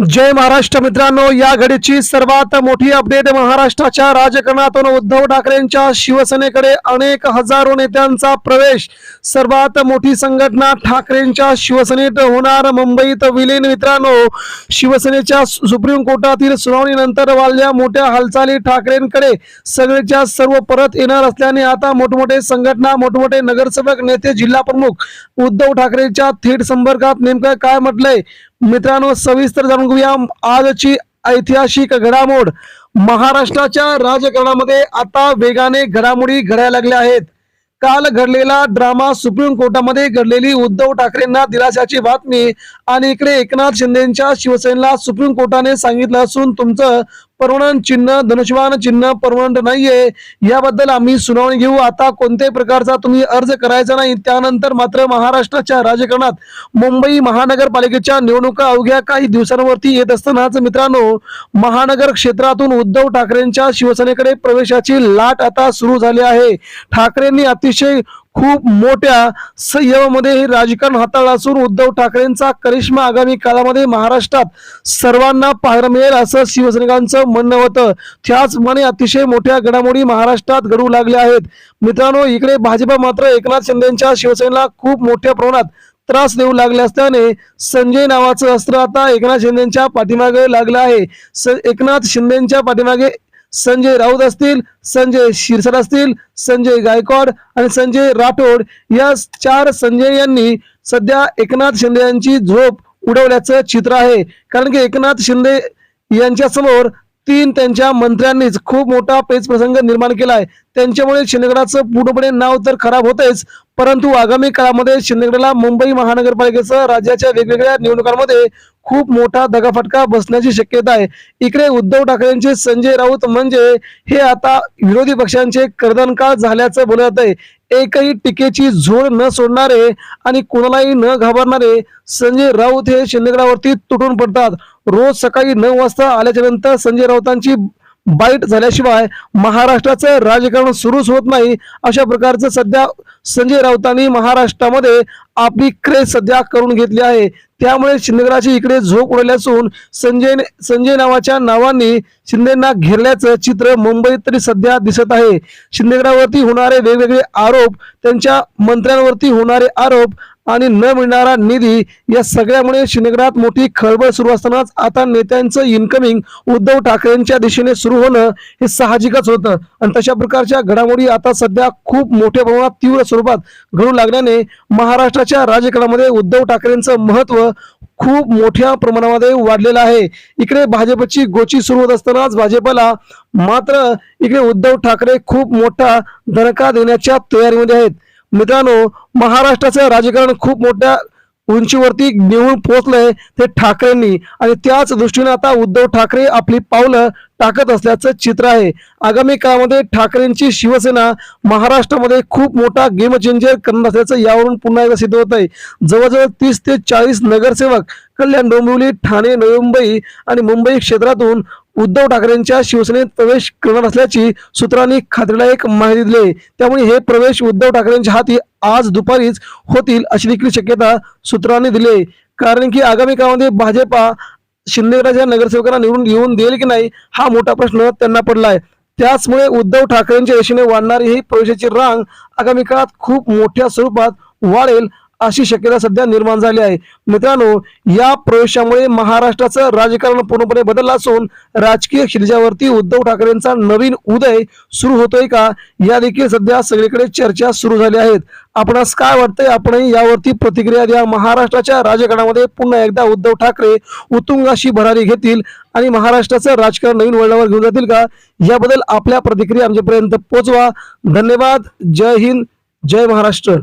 जय महाराष्ट्र मित्रांनो या घडीची सर्वात मोठी अपडेट महाराष्ट्राच्या राजकारणातून उद्धव ठाकरेंच्या शिवसेनेकडे अनेक हजारो नेत्यांचा प्रवेश. सर्वात मोठी संघटना ठाकरेंच्या शिवसेनेत होणार मुंबईत विलीन मित्रांनो. शिवसेनेच्या सुप्रीम कोर्टातील सुनावणीनंतर वाढल्या मोठ्या हालचाली ठाकरेंकडे. सगळेच्या सर्व परत येणार असल्याने आता मोठमोठे संघटना मोठमोठे नगरसेवक नेते जिल्हा प्रमुख उद्धव ठाकरेंच्या थेट संपर्कात नेमकं काय म्हटलंय? मित्रांनो सविस्तर जाणून घेऊया. आजची ऐतिहासिक घडामोड महाराष्ट्राच्या राजकारणामध्ये आता वेगाने घडामोडी घडायला लागल्या आहेत. काल घडलेला ड्रामा सुप्रीम कोर्टामध्ये घडलेली उद्धव ठाकरेंना दिलासाची बातमी आणि इकडे एकनाथ शिंदेच्या शिवसेनेला सुप्रीम कोर्टाने सांगितलं असून तुमचं परमनंट चिन्ह धनुष्यवान चिन्ह परमनंट नाहीये. याबद्दल आम्ही सुनावणी घेऊ. आता कोणत्याही प्रकारचा तुम्ही अर्ज करायचा नाही. त्यानंतर मात्र महाराष्ट्राच्या राजकारणात मुंबई महानगरपालिकेच्या निवडणुका अवघ्या काही दिवसांवरती येत असतानाच मित्रांनो महानगर क्षेत्रातून उद्धव ठाकरेंच्या शिवसेनेकडे प्रवेशाची लाट आता सुरू झाली आहे. ठाकरेंनी अतिशय खूप मोठ्या संयमामध्ये हे राजकारण हाताळलं असून उद्धव ठाकरेंचा करिश्मा आगामी काळामध्ये महाराष्ट्रात सर्वांना पाहायला मिळेल असं शिवसैनिकांचं म्हणणं होतं. त्याचप्रमाणे अतिशय मोठ्या घडामोडी महाराष्ट्रात घडू लागल्या आहेत. मित्रांनो इकडे भाजप मात्र एकनाथ शिंदेच्या शिवसेनेला खूप मोठ्या प्रमाणात त्रास देऊ लागले असल्याने संजय नावाचं अस्त्र आता एकनाथ शिंदेच्या पाठीमागे लागलं आहे. स- एकनाथ शिंदेच्या पाठीमागे संजय राऊत असतील संजय शिरसाट असतील संजय गायकवाड आणि संजय राठोड या चार संजय यांनी सध्या एकनाथ शिंदे यांची झोप उडवल्याचं चित्र आहे. कारण की एकनाथ शिंदे यांच्या समोर तीन त्यांच्या मंत्र्यांनीच खूप मोठा पेच प्रसंग निर्माण केला आहे. त्यांच्यामुळे शिंदेगडाचं पूर्णपणे नाव तर खराब होतेच परंतु आगामी काळामध्ये शिंदेगडला मुंबई महानगरपालिकेसह राज्याच्या वेगवेगळ्या निवडणुकांमध्ये खूप मोठा दगाफटका बसण्याची शक्यता आहे. इकडे उद्धव ठाकरेंचे संजय राऊत म्हणजे हे आता विरोधी पक्षांचे कर्दनकाळ झाल्याचं बोलत आहे. एकही टीकेची झोड न सोडणारे आणि कोणालाही न घाबरणारे संजय राऊत हे शिंदेगडावरती तुटून पडतात. रोज सकाळी नऊ वाजता आल्याच्यानंतर संजय राऊतांची बाईट झाल्याशिवाय महाराष्ट्राचं राजकारण सुरूच होत नाही. अशा प्रकारचं सध्या संजय राऊतांनी महाराष्ट्रामध्ये आपली क्रेज सध्या करून घेतली आहे. त्यामुळे शिंदेगडाची इकडे झोप उडली असून संजय संजय नावाच्या नावांनी शिंदेना घेरल्याचं चित्र मुंबईत तरी सध्या दिसत आहे. शिंदेगडावरती होणारे वेगवेगळे आरोप त्यांच्या मंत्र्यांवरती होणारे आरोप आणि न मिळणारा निधी या सगळ्यामुळे शिंदेगडात मोठी खळबळ सुरू असतानाच आता नेत्यांचं इन्कमिंग उद्धव ठाकरेंच्या दिशेने सुरू होणं हे साहजिकच होतं. आणि तशा प्रकारच्या घडामोडी आता सध्या खूप मोठ्या प्रमाणात तीव्र स्वरूपात घडू लागल्याने महाराष्ट्राच्या राजकारणामध्ये उद्धव ठाकरेंचं महत्त्व खूप मोठ्या प्रमाणामध्ये वाढलेलं आहे. इकडे भाजपची गोची सुरू होत असतानाच भाजपला मात्र इकडे उद्धव ठाकरे खूप मोठा धडका देण्याच्या तयारीमध्ये आहेत. मित्रांनो महाराष्ट्राचं राजकारण खूप मोठ्या उंचीवरती घेऊन पोहोचलंय ते ठाकरेंनी. आणि त्याच दृष्टीने आता उद्धव ठाकरे आपली पावलं टाकत असल्याचं चित्र आहे. आगामी काळामध्ये ठाकरेंची शिवसेना महाराष्ट्रामध्ये खूप मोठा गेम चेंजर करणार असल्याचं यावरून पुन्हा एकदा सिद्ध होत आहे जवळजवळ तीस ते चाळीस नगरसेवक कल्याण डोंबिवली ठाणे नवी मुंबई आणि मुंबई क्षेत्रातून उद्धव ठाकरेंच्या शिवसेनेत प्रवेश करणार असल्याची सूत्रांनी खात्रीलायक माहिती दिली आहे. त्यामुळे हे प्रवेश उद्धव ठाकरेंच्या हाती आज दुपारीच होतील अशी देखील शक्यता सूत्रांनी दिली कारण की आगामी काळामध्ये भाजपा शिंदेगडाच्या नगरसेवकांना निवडून येऊन देईल की नाही हा मोठा प्रश्न त्यांना पडला आहे त्याचमुळे उद्धव ठाकरेंच्या यशीने वाढणारी ही प्रवेशाची रांग आगामी काळात खूप मोठ्या स्वरूपात वाढेल अशी शक्यता सध्या निर्माण झाली आहे. मित्रांनो या प्रवेशामुळे महाराष्ट्राचं राजकारण पूर्णपणे बदललं असून राजकीय क्षितिजावरती उद्धव ठाकरेंचा नवीन उदय सुरू होतोय का? या देखील सध्या सगळीकडे चर्चा सुरू झाल्या आहेत. आपणास काय वाटतंय? आपणही यावरती प्रतिक्रिया द्या. महाराष्ट्राच्या राजकारणामध्ये पुन्हा एकदा उद्धव ठाकरे उत्तुंगाशी भरारी घेतील आणि महाराष्ट्राचं राजकारण नवीन वळणावर घेऊन जातील का? याबद्दल आपल्या प्रतिक्रिया आमच्यापर्यंत पोहोचवा धन्यवाद. जय हिंद. जय महाराष्ट्र.